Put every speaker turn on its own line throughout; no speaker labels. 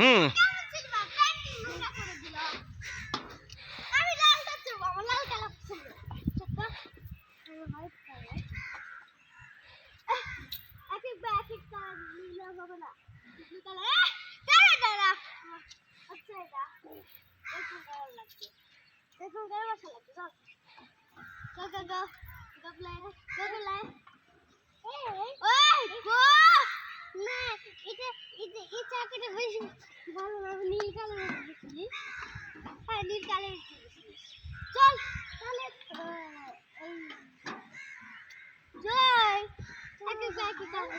হুম
বাসা লাগছে, চল। Go, go, go. Go play. Go play. ওই, গো! না, এটা এটা এই চাকাটা বেশি ভালো নীল দেখছিলি হ্যাঁ নীল কালারের চল তাহলে কালার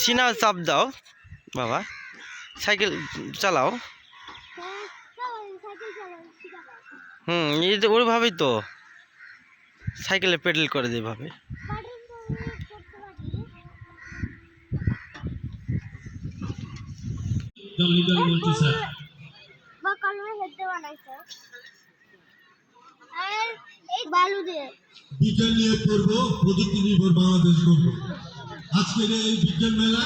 সিনাল চাপ দাও বাবা। সাইকেল চালাও।
শিখাবো
হুম ওইভাবেই তো। সাইকেলে পেডেল করে দিয়ে ভাবে
বাটন তো করতে পারি
মন্ত্রী স্যার। বিজ্ঞান নিয়ে পড়ব প্রযুক্তি নির্ভর বাংলাদেশ আজকের এই বিজ্ঞান মেলা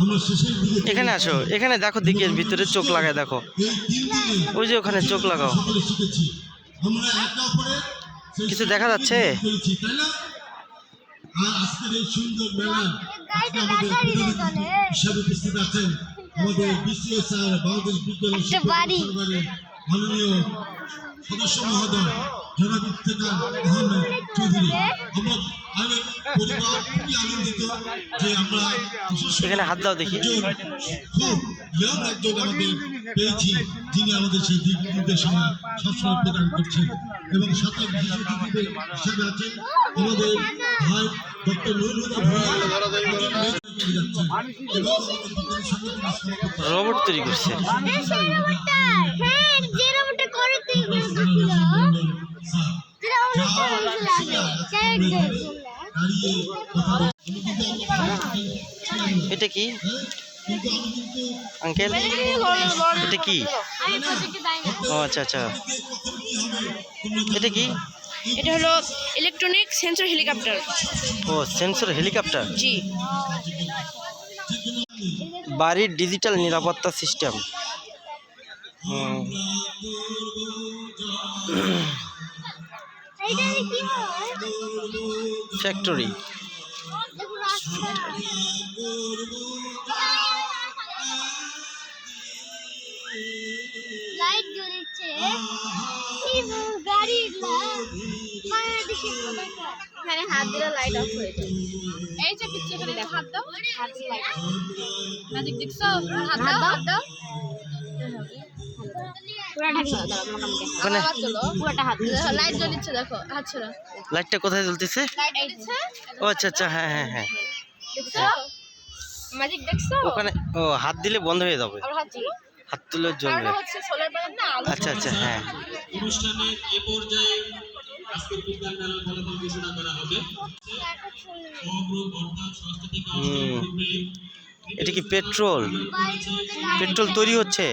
আমরা শেষের দিকে
এখানে আসো এখানে দেখো দিকের ভিতরে চোখ লাগায় দেখো। ওই যে ওখানে চোখ লাগাও।
শিখেছি। আমরা একে অপরের
কিছু দেখা যাচ্ছে?
আর আজকের এই সুন্দর মেলা আজকে আমাদের হিসাবে উপস্থিত আছেন। আমাদের বিসিএস স্যার বাংলাদেশ। পরিষদের মাননীয় সদস্য মহোদয় জনাব আহমেদ চৌধুরী। আমরা আমি পরিবার খুবই আনন্দিত যে আমরা
এখানে হাত দাও দেখি।
খুব ইয়াং একজন আমাদের পেয়েছি যিনি আমাদের সেই দিক নির্দেশনা সবসময় প্রদান করছেন এবং সাথে বিশেষ অতিথি হিসেবে আছেন আমাদের ভাই ডক্টর নুরুল
রোবট তৈরি করছে। এটা কি? আঙ্কেল এটা কি? ও আচ্ছা আচ্ছা। এটা কি?
এটা হলো ইলেকট্রনিক সেন্সর হেলিকপ্টার
ও সেন্সর হেলিকপ্টার
জি।
বাড়ির ডিজিটাল নিরাপত্তা সিস্টেম হুম।
এইটা কি হয়
ফ্যাক্টরি
লাইট জ্বলছে
এখানে হাত দিলে লাইট অফ হয়ে যায়। এই যে হাত দাও। হাত দিলে লাইট ম্যাজিক দেখছ? হাত দাও হাত দাও।
লাইটটা কোথায় জ্বলতেছে? ও আচ্ছা আচ্ছা হ্যাঁ হ্যাঁ হ্যাঁ।
ম্যাজিক দেখছ?
ওখানে ও হাত দিলে বন্ধ হয়ে যাবে।
হাত
তুলে।
কারণ
জ্বলবে।
হচ্ছে সোলার প্যানেল না আলো
আচ্ছা আচ্ছা হ্যাঁ।
অনুষ্ঠানের এ পর্যায়ে বিজ্ঞান করা হবে। সমগ্র।
এটা কি পেট্রোল? পেট্রোল তৈরি হচ্ছে?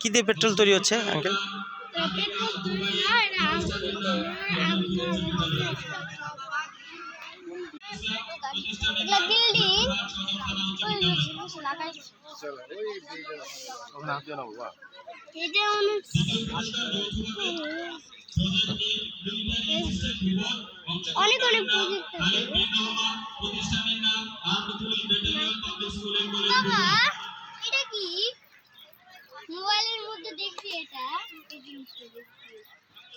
কি দিয়ে পেট্রোল তৈরি হচ্ছে আঙ্কেল?
বিল্ডিং এটা অনেক অনেক অনেক প্রজেক্ট আছে। বাবা এটা কি? মোবাইলের মধ্যে দেখছি এটা।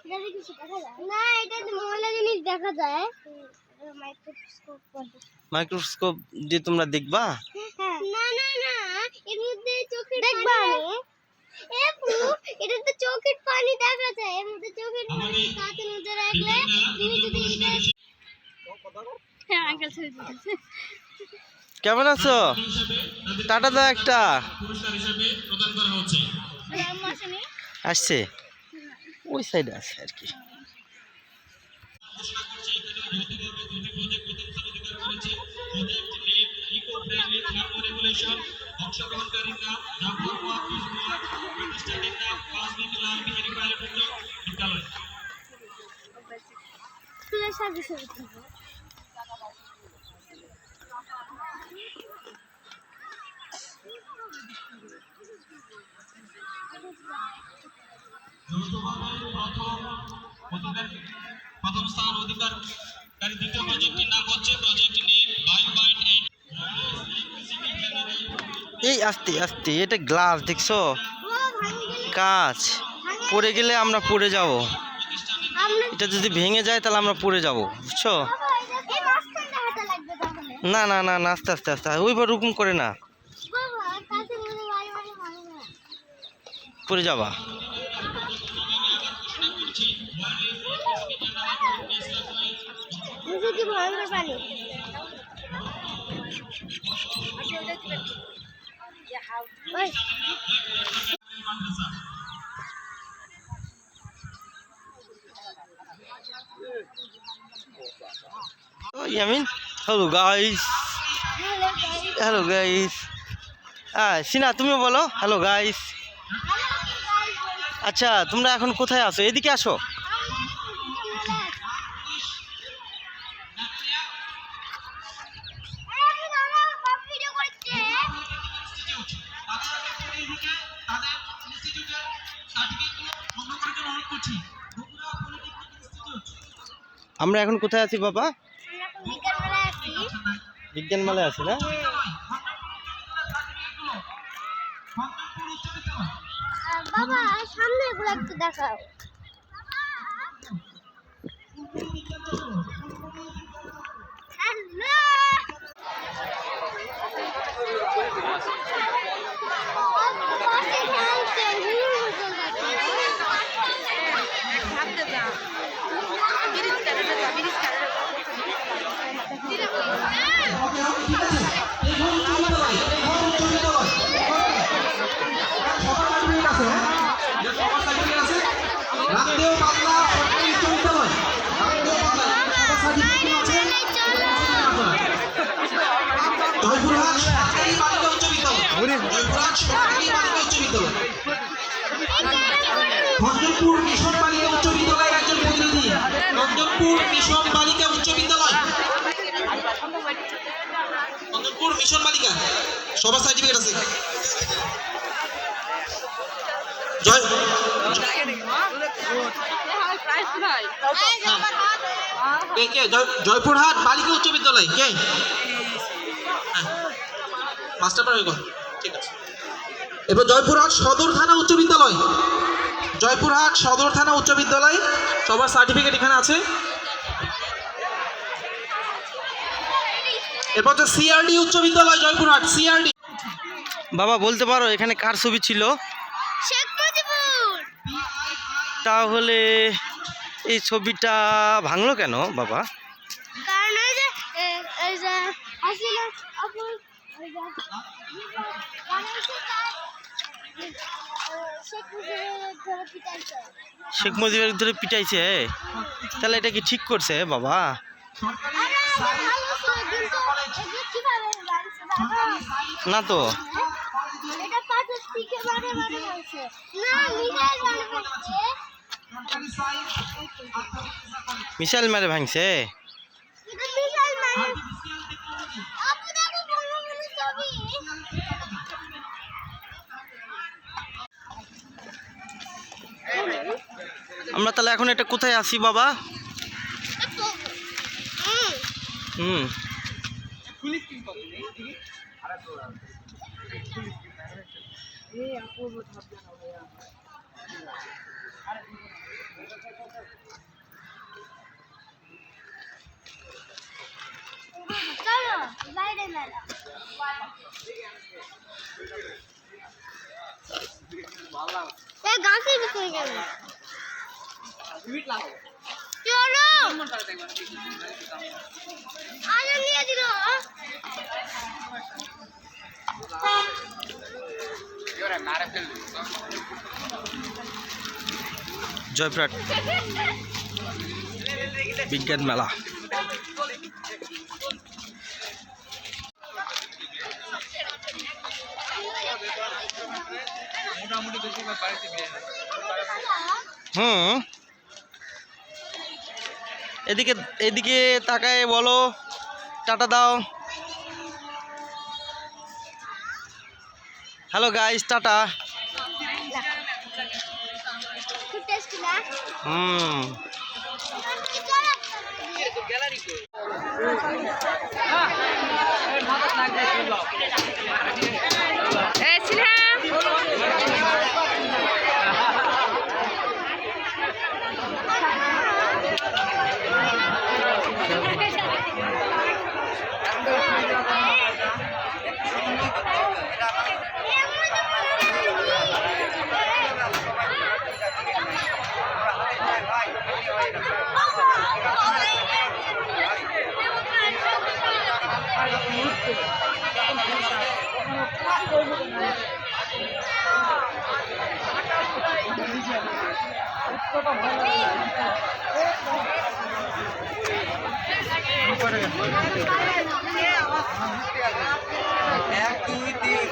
এটা দেখি দেখা যায়? না এটা মোবাইলে জিনিস দেখা যায়। মাইক্রোস্কোপ
মাইক্রোস্কোপ দিয়ে তোমরা দেখবা?
না না না। এর মধ্যে চোখের দেখবা এ পুরো এটা তো চোখের পানি দেখা যায় এর মধ্যে চোখের পানি কাঁচের মধ্যে রাখলে তুমি যদি এটা হ্যাঁ আঙ্কেল ছেড়ে দিতেছে
কেমন আছো? টাটা দাও একটা।
পুরস্কার হিসেবে প্রদান করা হচ্ছে।
আসেনি?
আসছে। ওই সাইডে আছে আর কি।
যৌথভাবে দুটি প্রথম স্থান অধিকার দ্বিতীয় নাম হচ্ছে প্রজেক্ট
এই আস্তে আস্তে এটা গ্লাস দেখছ?
কাজ।
পড়ে গেলে আমরা পড়ে যাব। এটা যদি ভেঙে যায় তাহলে আমরা পড়ে যাব, বুঝছ? না না না না, আস্তে আস্তে আস্তে ওইবার রুকুম করে না। পড়ে যাবা। Yamin. Hello, guys. Hello guys হ্যাঁ সিনা তুমিও বলো। হ্যালো গাইস আচ্ছা তোমরা এখন কোথায় আছো? এদিকে আসো। আমরা এখন কোথায় আছি, বাবা? বিজ্ঞান মেলায় আছে না?
বাবা সামনে একটু দেখাও।
রঞ্জনপুর মিশন বালিকা উচ্চ বিদ্যালয়ের একজন প্রতিনিধি। রঞ্জনপুর মিশন বালিকা উচ্চ বিদ্যালয়। রঞ্জনপুর মিশন বালিকা। সবার সার্টিফিকেট আছে। জয়পুরহাট বালিকা উচ্চ বিদ্যালয়, কে? হ্যাঁ। মাস্টার ঠিক আছে। এবার জয়পুরহাট সদর থানা উচ্চ বিদ্যালয়। জয়পুরহাট সদর থানা উচ্চ বিদ্যালয়। সবার সার্টিফিকেট এখানে আছে। এরপর হচ্ছে সিআরডি উচ্চ বিদ্যালয় জয়পুরহাট সিআরডি
বাবা বলতে পারো এখানে কার ছবি ছিল? তাহলে এই ছবিটা ভাঙলো কেন বাবা
কারণ ওই যে এ, ওই যে হাসিনা আপুর ওই যে বাংলাদেশে তার এ, শেখ মুজিবের ধরে পিটাইছে
তাহলে এটা কি ঠিক করছে বাবা? না তো।
মিসাইল
মারে ভাঙছে
এটা মিসাইল মানে আপু দেখো বড় বড় ছবি
আমরা তাহলে এখন এটা কোথায় আছি বাবা?
হুম। গাছের ভিতরে গেল। চলো আলো নিয়ে দিল
জয়পুরহাট বিজ্ঞান মেলা হুম এদিকে এদিকে তাকায় বলো টাটা দাও হ্যালো গাইস টাটা
হুম এক দুই
তিন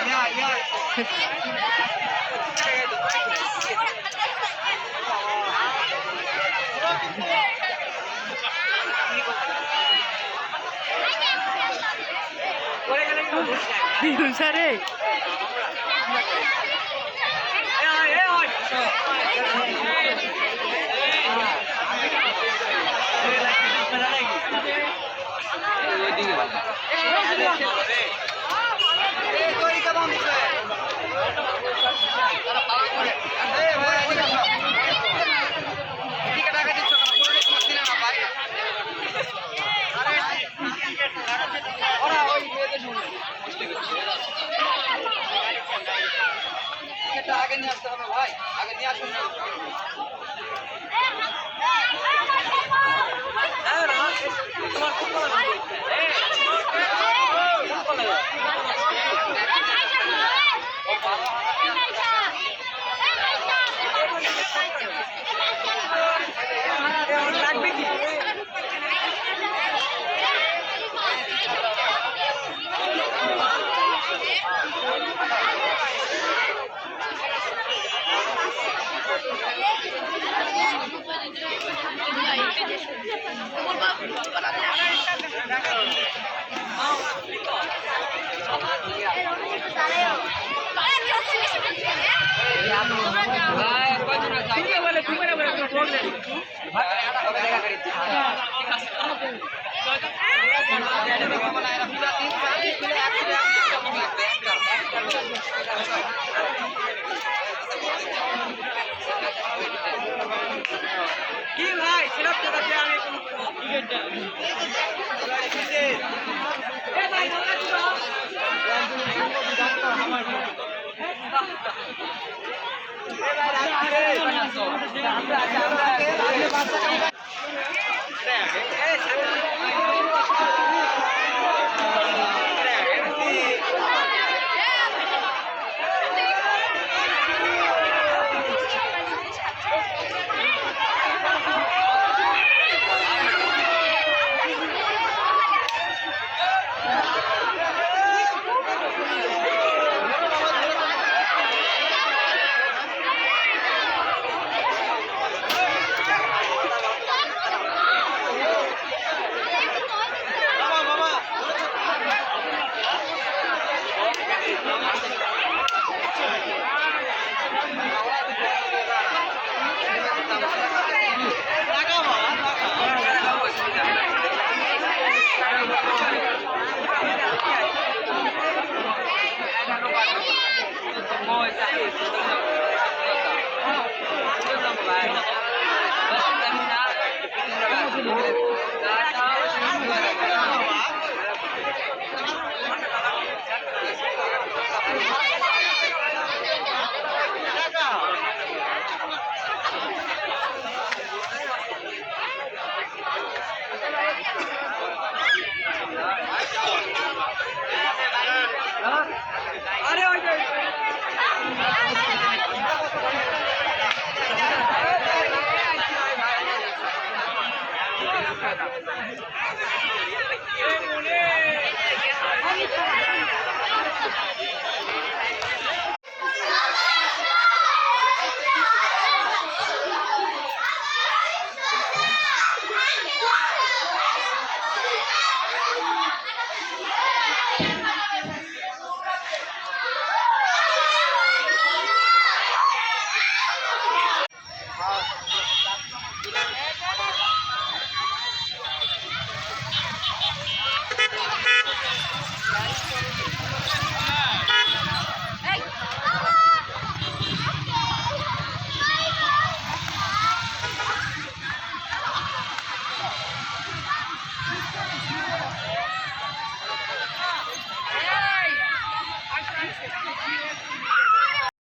Yeah, yeah.
দিদুন স্যারে আপনারা আমরা